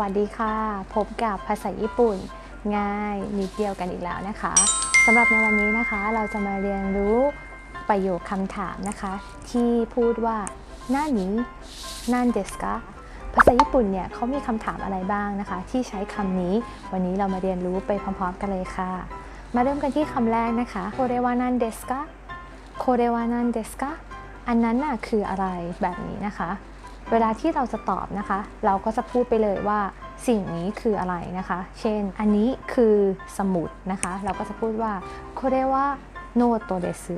วัสดีค่ะ พบกับภาษาญี่ปุ่น ง่ายนิดเดียวกันอีกแล้วนะคะสำหรับในวันนี้นะคะเราจะมาเรียนรู้ประโยคคำถามนะคะ ที่พูดว่าหน้านี้นันเดสกะภาษาญี่ปุ่นเนี่ยเขามีคำถามอะไรบ้างนะคะ ที่ใช้คำนี้ วันนี้เรามาเรียนรู้ไปพร้อมๆกันเลยค่ะ มาเริ่มกันที่คำแรกนะคะโคเรวานันเดสกะโคเรวานันเดสกะอันนั้นน่ะคืออะไรแบบนี้นะคะ เวลาที่เราจะตอบนะคะ เราก็จะพูดไปเลยว่าสิ่งนี้คืออะไรนะคะ เช่น อันนี้คือสมุดนะคะ เราก็จะพูดว่าโคเรวะโนโตเดซึ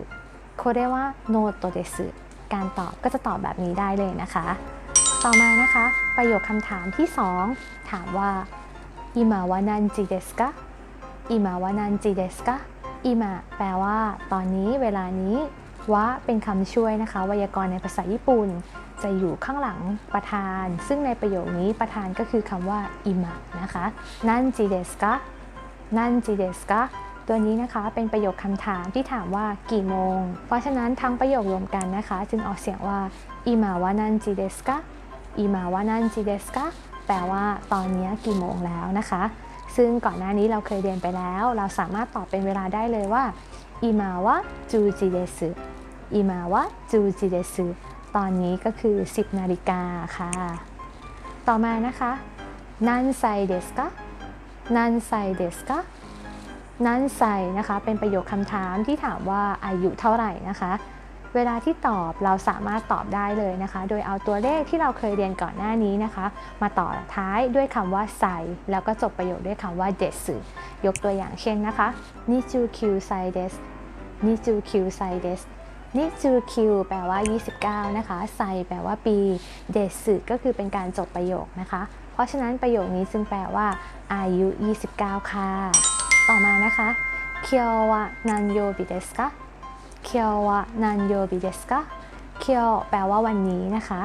โคเรวะโนโตเดซึการตอบก็จะตอบแบบนี้ได้เลยนะคะ ต่อมานะคะ ประโยคคำถามที่ 2 ถามว่าอิมาวานันจิเดสกะอิมาวันจิเดสกะอิมาแปลว่า ตอนนี้เวลานี้วะเป็นคำช่วยนะคะ ไวยากรณ์ในภาษาญี่ปุ่น จะอยู่ข้างหลังประธาน ซึ่งในประโยคนี้ประธานก็คือคำว่าอิมะนะคะนันจิเดสกะนันจิเดสกะตัวนี้นะคะเป็นประโยคคำถามที่ถามว่ากี่โมง เพราะฉะนั้นทั้งประโยครวมกันนะคะ จึงออกเสียงว่าอิมะวานันจิเดสกะอิมะวานันจิเดสกะแปลว่าตอนนี้กี่โมงแล้วนะคะ ซึ่งก่อนหน้านี้เราเคยเรียนไปแล้ว เราสามารถตอบเป็นเวลาได้เลยว่าอิมะวะจูจิเดสอิมะวะจูจิเดส ตอนนี้ก็คือ 10 นาฬิกาค่ะ ต่อมานะคะนันไซเดสกะนันไซเดสกะนันไซนะคะเป็นประโยคคำถามที่ถามว่าอายุเท่าไหร่นะคะ เวลาที่ตอบเราสามารถตอบได้เลยนะคะ โดยเอาตัวเลขที่เราเคยเรียนก่อนหน้านี้นะคะ มาต่อท้ายด้วยคำว่าไซแล้วก็จบประโยคด้วยคำว่าเดสยกตัวอย่างเช่นนะคะนิจูคิวไซเดสนิจูคิวไซเดส นิจูคิวแปลว่า 29 นะคะ ไซ แปลว่าปี เดสึก็คือเป็นการจบประโยคนะคะ เพราะฉะนั้นประโยคนี้จึงแปลว่า อายุ 29 ค่ะ ต่อมานะคะเคียววะนันโยบิเดสกะเคียววะนันโยบิเดสกะเคียวแปลว่าวันนี้นะคะ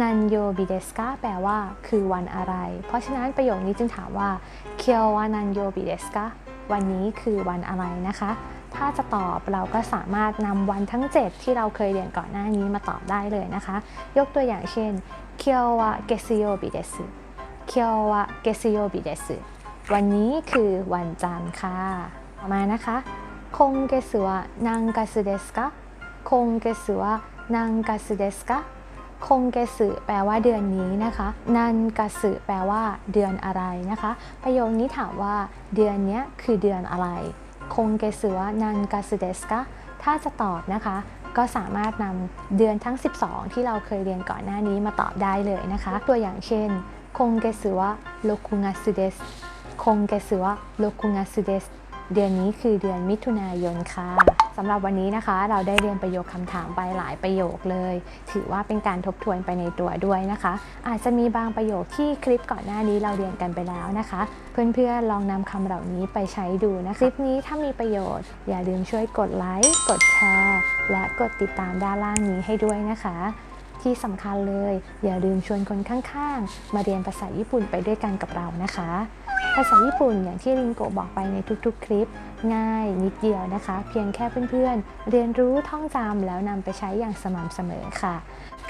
นันโยบิเดสกะแปลว่าคือวันอะไร เพราะฉะนั้นประโยคนี้จึงถามว่าเคียววะนันโยบิเดสกะวันนี้คือวันอะไรนะคะ ถ้าจะตอบเราก็สามารถนำวันทั้ง 7 ที่เราเคยเรียนก่อนหน้านี้มาตอบได้เลยนะคะ ยกตัวอย่างเช่นเคียววะเกซิโยบิเดสเคียววะเกซิโยบิเดสวันนี้คือวันจันทร์ค่ะต่อมานะคะคงเกสวะนังกาสเดสกะคงเกสวะนังกาสเดสกะคงเกสึแปลว่าเดือนนี้นะคะ นันกาสึแปลว่าเดือนอะไรนะคะ ประโยคนี้ถามว่าเดือนนี้คือเดือนอะไร คงเกสัวนันกาสึเดสกะถ้าจะตอบนะคะ ก็สามารถนำเดือนทั้ง 12 ที่เราเคยเรียนก่อนหน้านี้มาตอบได้เลยนะคะ ตัวอย่างเช่นคงเกสัวโลคุงาสึเดสคงเกสัวโลคุงาสึเดส เดือนนี้คือเดือนมิถุนายนค่ะสำหรับวันนี้นะคะ เราได้เรียนประโยคคำถามไปหลายประโยคเลย ถือว่าเป็นการทบทวนไปในตัวด้วยนะคะ อาจจะมีบางประโยคที่คลิปก่อนหน้านี้เราเรียนกันไปแล้วนะคะ เพื่อนๆลองนำคำเหล่านี้ไปใช้ดูนะคลิปนี้ถ้ามีประโยชน์ อย่าลืมช่วยกดไลค์กดแชร์และกดติดตามด้านล่างนี้ให้ด้วยนะคะ ที่สำคัญเลย อย่าลืมชวนคนข้างๆ มาเรียนภาษาญี่ปุ่นไปด้วยกันกับเรานะคะ ภาษาญี่ปุ่นอย่างที่ริงโกะบอกไปในทุกๆ คลิป ง่ายนิดเดียวนะคะ เพียงแค่เพื่อนๆ เรียนรู้ท่องจำแล้วนำไปใช้อย่างสม่ำเสมอค่ะ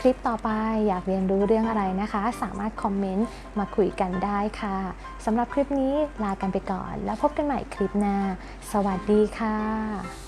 คลิปต่อไปอยากเรียนรู้เรื่องอะไรนะคะ สามารถคอมเมนต์มาคุยกันได้ค่ะสำหรับคลิปนี้ลากันไปก่อน แล้วพบกันใหม่คลิปหน้า สวัสดีค่ะ